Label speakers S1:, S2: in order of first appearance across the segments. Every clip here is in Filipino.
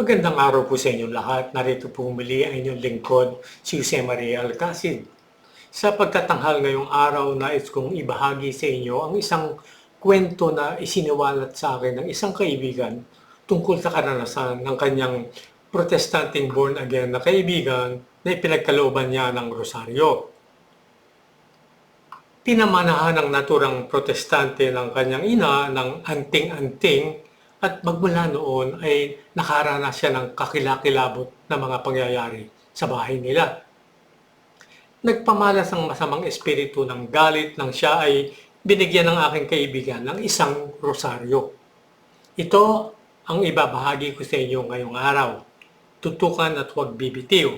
S1: Magandang araw po sa inyong lahat. Narito po muli ang inyong lingkod, si Jose Maria Alcacid. Sa pagtatanghal ngayong araw, nais kong ibahagi sa inyo ang isang kwento na isiniwalat sa akin ng isang kaibigan tungkol sa karanasan ng kanyang protestanteng born again na kaibigan na ipinagkalooban niya ng rosaryo. Pinamanahan ng naturang protestante ng kanyang ina ng anting-anting at magmula noon ay nakaranas siya ng kakilakilabot na mga pangyayari sa bahay nila. Nagpamalas ang masamang espiritu ng galit nang siya ay binigyan ng aking kaibigan ng isang rosaryo. Ito ang ibabahagi ko sa inyo ngayong araw. Tutukan at huwag bibitiw.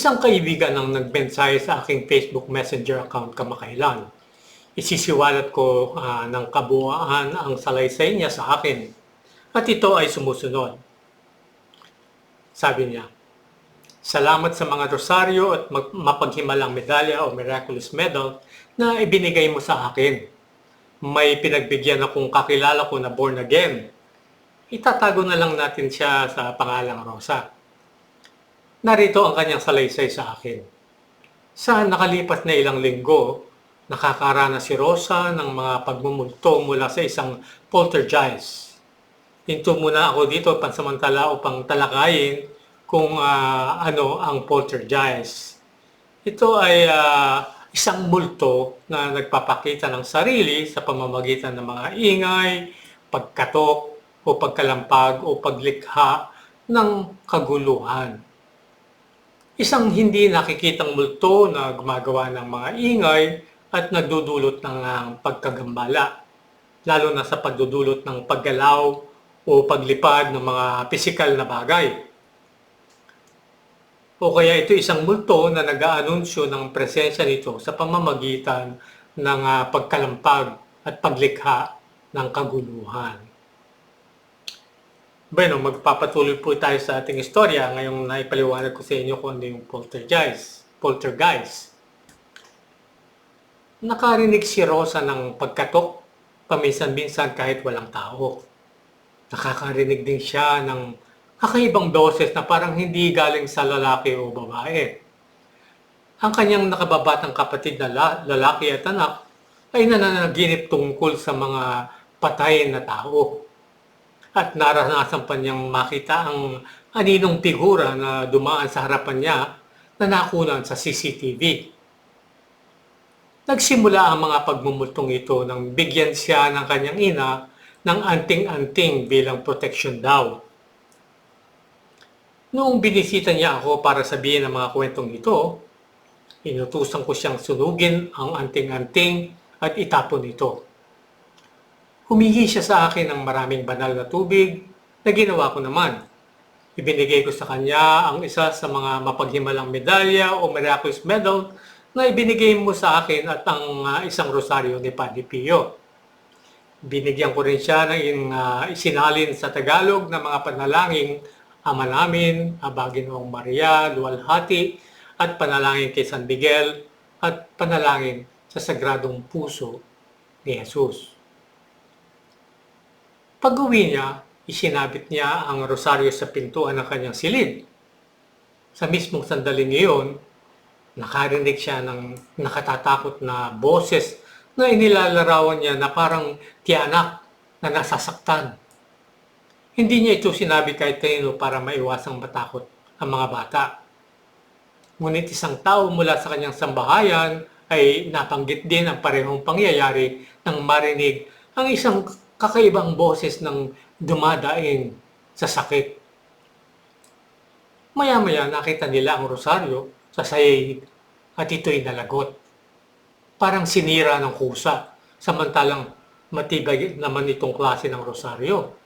S1: Isang kaibigan ang nagmensahe sa aking Facebook Messenger account kamakailan. Isisiwalat ko ah, ng kabuuan ang salaysay niya sa akin. At ito ay sumusunod. Sabi niya, Salamat sa mga rosaryo at mapaghimalang medalya o miraculous medal na ibinigay mo sa akin. May pinagbigyan akong kakilala ko na born again. Itatago na lang natin siya sa pangalang Rosa. Narito ang kanyang salaysay sa akin. Sa nakalipas na ilang linggo, nakakaranas si Rosa ng mga pagmumulto mula sa isang poltergeist. Hinto muna ako dito pansamantala upang talakayin kung ah, ano ang poltergeist. Ito ay ah, isang multo na nagpapakita ng sarili sa pamamagitan ng mga ingay, pagkatok o pagkalampag o paglikha ng kaguluhan. Isang hindi nakikitang multo na gumagawa ng mga ingay at nagdudulot ng pagkagambala, lalo na sa pagdudulot ng paggalaw o paglipad ng mga pisikal na bagay. O kaya ito isang multo na nag-aanunsyo ng presensya nito sa pamamagitan ng ah, pagkalampag at paglikha ng kaguluhan. Bueno, magpapatuloy po tayo sa ating istorya. Ngayong naipaliwanag ko sa inyo kung ano yung poltergeist. Poltergeist. Nakarinig si Rosa ng pagkatok paminsan-minsan kahit walang tao. Nakakarinig din siya ng kakaibang boses na parang hindi galing sa lalaki o babae. Ang kanyang nakababatang kapatid na la- lalaki at anak ay nananaginip tungkol sa mga patay na tao at naranasan pa niyang makita ang aninong figura na dumaan sa harapan niya na nakunan sa CCTV. Nagsimula ang mga pagmumultong ito nang bigyan siya ng kanyang ina ng anting-anting bilang protection daw. Noong binisita niya ako para sabihin ang mga kwentong ito, inutusan ko siyang sunugin ang anting-anting at itapon ito. Humingi siya sa akin ng maraming banal na tubig na ginawa ko naman. Ibinigay ko sa kanya ang isa sa mga mapaghimalang medalya o miraculous medal na ibinigay mo sa akin at ang ah, isang rosaryo ni Padre Pio. Binigyan ko rin siya ng ah, isinalin sa Tagalog na mga panalangin Ama namin, Abaginoong Maria, Luwalhati, at panalangin kay San Miguel, at panalangin sa Sagradong Puso ni Jesus. Pag-uwi niya, isinabit niya ang rosaryo sa pintuan ng kanyang silid. Sa mismong sandaling iyon, nakarinig siya ng nakatatakot na boses na inilalarawan niya na parang tiyanak na nasasaktan. Hindi niya ito sinabi kahit kanino para maiwasang matakot ang mga bata. Ngunit isang tao mula sa kanyang sambahayan ay napanggit din ang parehong pangyayari nang marinig ang isang kakaibang boses ng dumadaing sa sakit. Maya-maya nakita nila ang rosaryo sa sayay at ito'y nalagot. Parang sinira ng kusa, samantalang matibay naman itong klase ng rosaryo.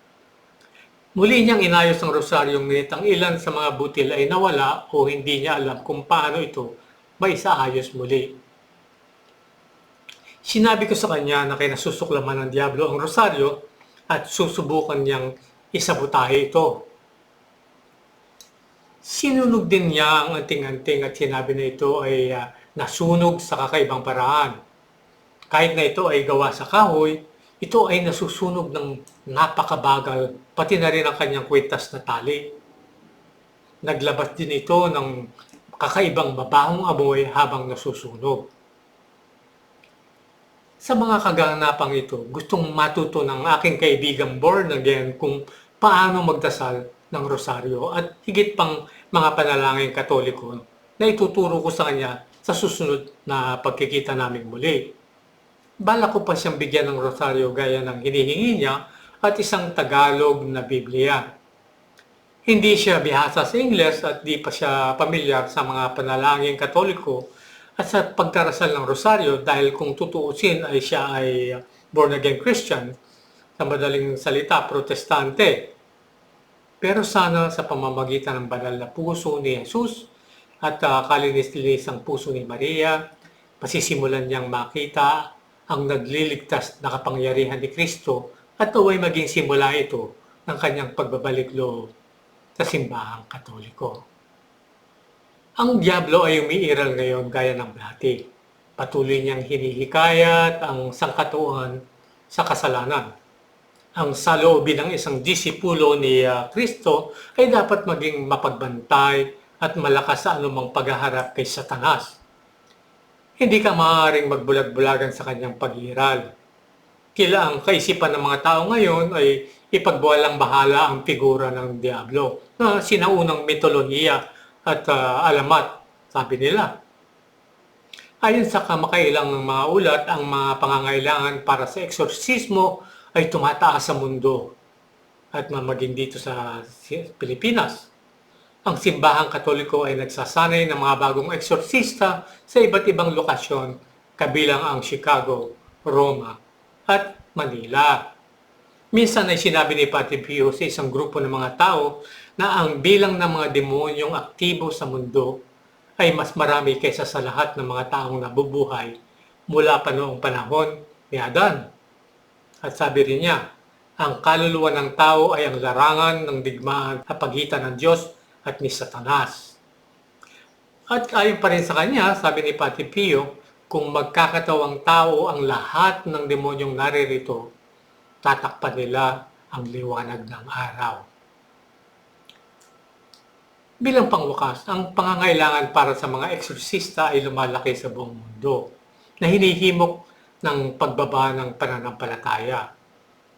S1: Muli niyang inayos ang rosaryong ngunit ang ilan sa mga butil ay nawala o hindi niya alam kung paano ito maisaayos muli. Sinabi ko sa kanya na kinasusuklaman ng Diablo ang rosaryo at susubukan niyang isabutahe ito. Sinunog din niya ang anting-anting at sinabi na ito ay ah, nasunog sa kakaibang paraan. Kahit na ito ay gawa sa kahoy, ito ay nasusunog ng napakabagal, pati na rin ang kanyang kwintas na tali. Naglabas din ito ng kakaibang mabahong amoy habang nasusunog. Sa mga kaganapang ito, gustong matuto ng aking kaibigang born again kung paano magdasal ng rosaryo at higit pang mga panalangin katoliko na ituturo ko sa kanya sa susunod na pagkikita naming muli. Bala ko pa siyang bigyan ng rosaryo gaya ng hinihingi niya at isang Tagalog na Biblia. Hindi siya bihasa sa Ingles at di pa siya pamilyar sa mga panalangin katoliko at sa pagdarasal ng rosaryo dahil kung tutuusin ay siya ay born again Christian, sa madaling salita, protestante. Pero sana sa pamamagitan ng banal na puso ni Jesus at uh, kalinis-linis ang puso ni Maria, pasisimulan niyang makita ang nagliligtas na kapangyarihan ni Kristo at naway maging simula ito ng kanyang pagbabalik loob sa simbahang katoliko. Ang Diablo ay umiiral ngayon gaya ng dati. Patuloy niyang hinihikayat ang sangkatuan sa kasalanan. Ang saloobin ng isang disipulo ni uh, Kristo ay dapat maging mapagbantay at malakas sa anumang paghaharap kay Satanas. Hindi ka maaaring magbulag-bulagan sa kanyang pag-iral. Kila ang kaisipan ng mga tao ngayon ay ipagbuwalang bahala ang figura ng Diablo na sinaunang mitolohiya at uh, alamat, sabi nila. Ayon sa kamakailang mga ulat, ang mga pangangailangan para sa eksorsismo ay tumataas sa mundo at maging dito sa Pilipinas. Ang simbahang katoliko ay nagsasanay ng mga bagong eksorsista sa iba't ibang lokasyon kabilang ang Chicago, Roma at Manila. Minsan ay sinabi ni Pati Pio sa isang grupo ng mga tao na ang bilang ng mga demonyong aktibo sa mundo ay mas marami kaysa sa lahat ng mga taong nabubuhay mula pa noong panahon ni Adan. At sabi rin niya, ang kaluluwa ng tao ay ang larangan ng digmaan sa pagitan ng Diyos at ni Satanas. At ayon pa rin sa kanya, sabi ni Pati Pio, kung magkakatawang tao ang lahat ng demonyong naririto, tatakpan nila ang liwanag ng araw. Bilang pangwakas, ang pangangailangan para sa mga eksorsista ay lumalaki sa buong mundo na hinihimok ng pagbaba ng pananampalataya,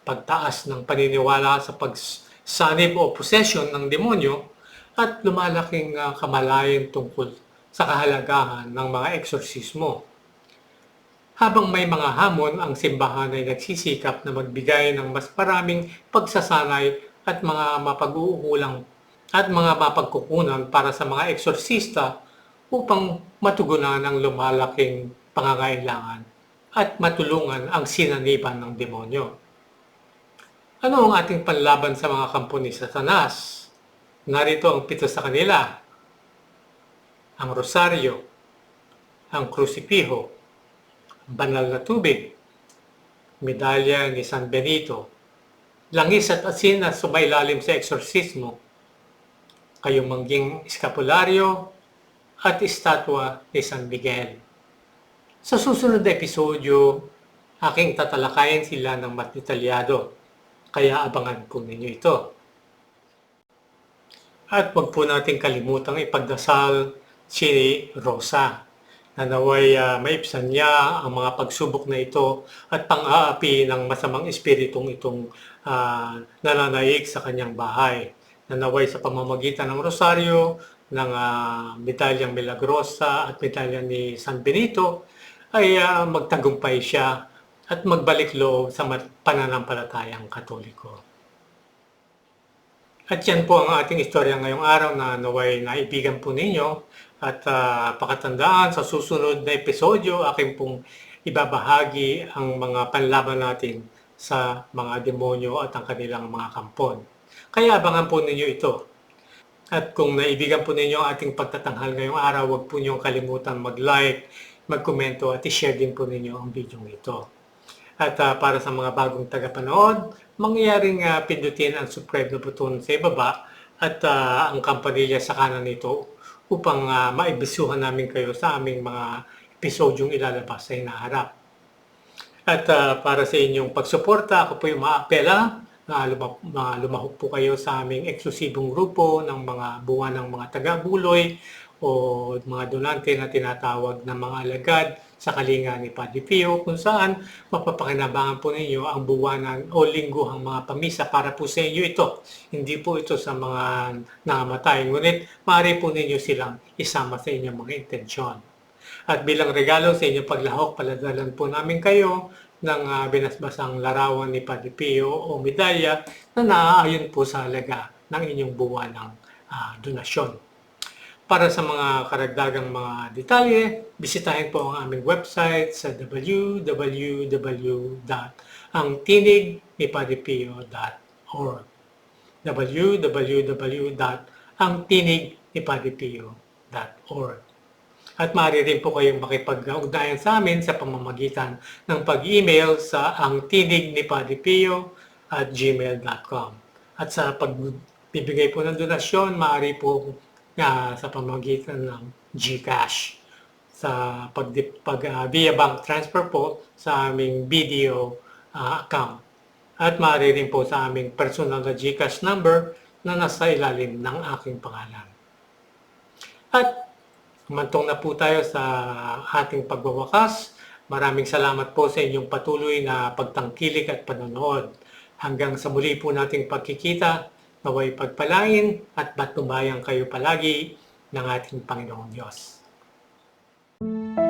S1: pagtaas ng paniniwala sa pagsanib o possession ng demonyo at lumalaking uh, kamalayan tungkol sa kahalagahan ng mga eksorsismo. Habang may mga hamon, ang simbahan ay nagsisikap na magbigay ng mas maraming pagsasanay at mga mapag-uukulang at mga mapagkukunan para sa mga eksorsista upang matugunan ang lumalaking pangangailangan at matulungan ang sinaniban ng demonyo. Ano ang ating panlaban sa mga kampo ni Satanas? Narito ang pito sa kanila. Ang rosaryo, ang krusipiho, banal na tubig, medalya ni San Benito, langis at asin na sumailalim sa eksorsismo, kayong mangging eskapularyo at estatwa ni San Miguel. Sa susunod na episodyo, aking tatalakayin sila ng mas detalyado, kaya abangan po ninyo ito. At wag po natin kalimutang ipagdasal si Rosa na naway uh, maipsan niya ang mga pagsubok na ito at pang-aapi ng masamang espiritong itong uh, nananaig sa kanyang bahay na naway sa pamamagitan ng rosaryo, ng uh, medalyang Milagrosa at medalyang ni San Benito ay uh, magtagumpay siya at magbalik loob sa pananampalatayang katoliko. At yan po ang ating istorya ngayong araw na naway naibigan po ninyo at uh, pakatandaan sa susunod na episodyo aking pong ibabahagi ang mga panlaban natin sa mga demonyo at ang kanilang mga kampon. Kaya abangan po ninyo ito. At kung naibigan po ninyo ang ating pagtatanghal ngayong araw, huwag po niyong kalimutan mag-like, mag-komento at i-share din po ninyo ang video ito. At uh, para sa mga bagong tagapanood, mangyayaring uh, pindutin ang subscribe na button sa ibaba at ah, ang kampanilya sa kanan nito upang ah, maibisuhan namin kayo sa aming mga episodyong ilalabas sa hinaharap. At ah, para sa inyong pagsuporta, ako po yung maapela na luma- lumahok po kayo sa aming eksklusibong grupo ng mga buwan ng mga taga-buloy o mga donante na tinatawag na mga alagad sa kalinga ni Padre Pio kung saan mapapakinabangan po ninyo ang buwanan o lingguhang mga pamisa para po sa inyo ito. Hindi po ito sa mga nangamatay, ngunit maaari po ninyo silang isama sa inyong mga intensyon. At bilang regalo sa inyong paglahok, paladalan po namin kayo ng ah, binasbasang larawan ni Padre Pio o medalya na naaayon po sa halaga ng inyong buwan ng ah, donasyon. Para sa mga karagdagang mga detalye, bisitahin po ang aming website sa www.angtinignipadipio.org www.angtinignipadipio.org At maaari rin po kayong makipag-ugnayan sa amin sa pamamagitan ng pag-email sa angtinignipadipio at gmail.com At sa pagbibigay po ng donasyon, maaari po ah, sa pamamagitan ng GCash sa pag, pag ah, via bank transfer po sa aming video ah, account. At maaari rin po sa aming personal na GCash number na nasa ilalim ng aking pangalan. At Mantong na po tayo sa ating pagwawakas. Maraming salamat po sa inyong patuloy na pagtangkilik at panonood. Hanggang sa muli po nating pagkikita, naway pagpalain at batnubayan kayo palagi ng ating Panginoong Diyos. Thank.